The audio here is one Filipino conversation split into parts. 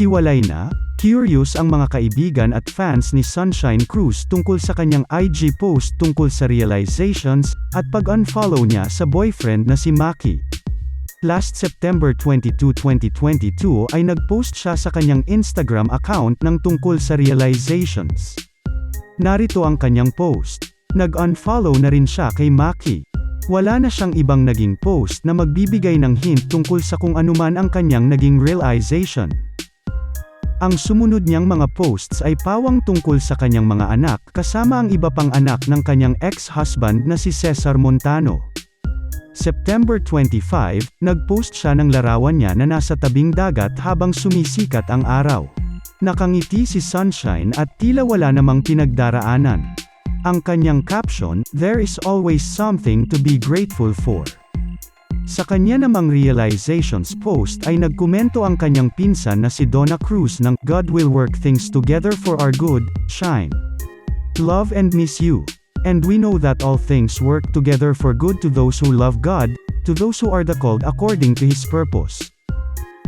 Hiwalay na? Curious ang mga kaibigan at fans ni Sunshine Cruz tungkol sa kanyang IG post tungkol sa realizations, at pag-unfollow niya sa boyfriend na si Maki. Last September 22, 2022 ay nag-post siya sa kanyang Instagram account ng tungkol sa realizations. Narito ang kanyang post. Nag-unfollow na rin siya kay Maki. Wala na siyang ibang naging post na magbibigay ng hint tungkol sa kung anuman ang kanyang naging realization. Ang sumunod niyang mga posts ay pawang tungkol sa kanyang mga anak kasama ang iba pang anak ng kanyang ex-husband na si Cesar Montano. September 25, nagpost siya ng larawan niya na nasa tabing dagat habang sumisikat ang araw. Nakangiti si Sunshine at tila wala namang pinagdaraanan. Ang kanyang caption, There is always something to be grateful for. Sa kanya namang realizations post ay nagkomento ang kanyang pinsan na si Donna Cruz ng God will work things together for our good, shine. Love and miss you. And we know that all things work together for good to those who love God, to those who are the called according to His purpose.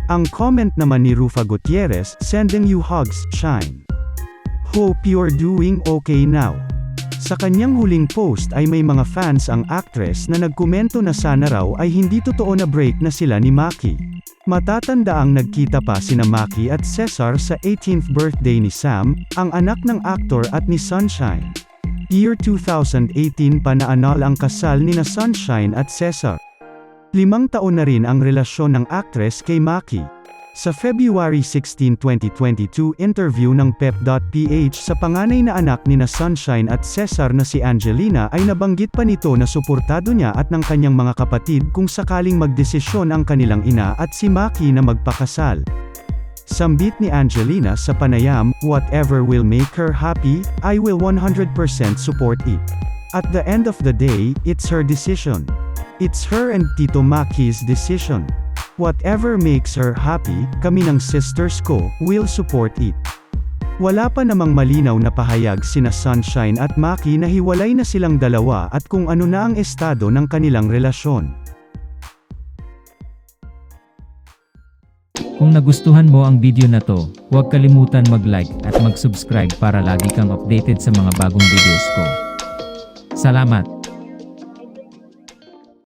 Ang comment naman ni Rufa Gutierrez, sending you hugs, shine. Hope you're doing okay now. Sa kanyang huling post ay may mga fans ang actress na nagkomento na sana raw ay hindi totoo na break na sila ni Maki. Matatanda ang nagkita pa sina Maki at Cesar sa 18th birthday ni Sam, ang anak ng aktor at ni Sunshine. Year 2018 pa naanal ang kasal ni na Sunshine at Cesar. Limang taon na rin ang relasyon ng actress kay Maki. Sa February 16, 2022 interview ng Pep.ph sa panganay na anak ni na Sunshine at Cesar na si Angelina ay nabanggit pa nito na suportado niya at ng kanyang mga kapatid kung sakaling magdesisyon ang kanilang ina at si Maki na magpakasal. Sambit ni Angelina sa panayam, whatever will make her happy, I will 100% support it. At the end of the day, it's her decision. It's her and Tito Maki's decision. Whatever makes her happy, kami ng sisters ko, will support it. Wala pa namang malinaw na pahayag sina Sunshine at Maki na hiwalay na silang dalawa at kung ano na ang estado ng kanilang relasyon. Kung nagustuhan mo ang video na to, huwag kalimutan mag-like at mag-subscribe para lagi kang updated sa mga bagong videos ko. Salamat!